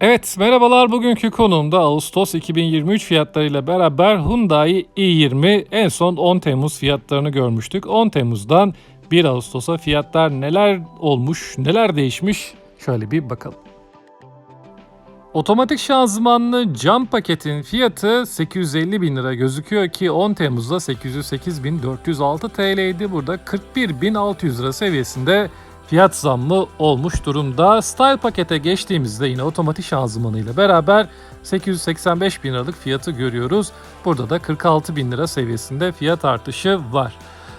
Evet merhabalar bugünkü konuğumda Ağustos 2023 fiyatlarıyla beraber Hyundai i20 en son 10 Temmuz fiyatlarını görmüştük. 10 Temmuz'dan 1 Ağustos'a fiyatlar neler olmuş, neler değişmiş şöyle bir bakalım. Otomatik şanzımanlı cam paketin fiyatı 850 bin lira gözüküyor ki 10 Temmuz'da 808.406 TL'ydi. Burada 41.600 lira seviyesinde fiyat zammı olmuş durumda. Style pakete geçtiğimizde yine otomatik şanzımanıyla beraber 885 bin liralık fiyatı görüyoruz. Burada da 46 bin lira seviyesinde fiyat artışı var.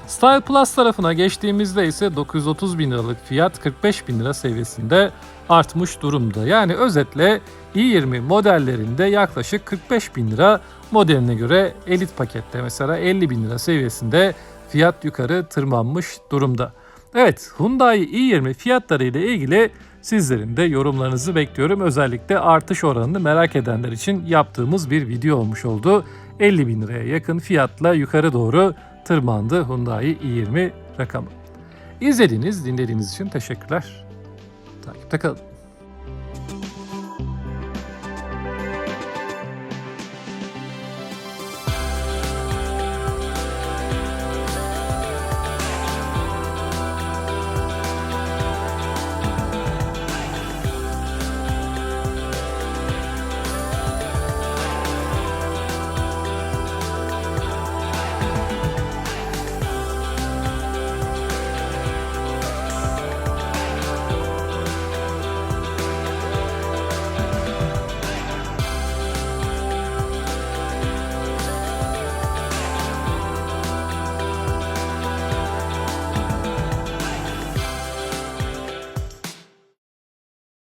Style Plus tarafına geçtiğimizde ise 930 bin liralık fiyat 45 bin lira seviyesinde artmış durumda. Yani özetle i20 modellerinde yaklaşık 45 bin lira modeline göre elit pakette mesela 50 bin lira seviyesinde fiyat yukarı tırmanmış durumda. Evet Hyundai i20 fiyatları ile ilgili sizlerin de yorumlarınızı bekliyorum. Özellikle artış oranını merak edenler için yaptığımız bir video olmuş oldu. 50 bin liraya yakın fiyatla yukarı doğru tırmandı Hyundai i20 rakamı. İzlediğiniz, dinlediğiniz için teşekkürler. Takipte kalın.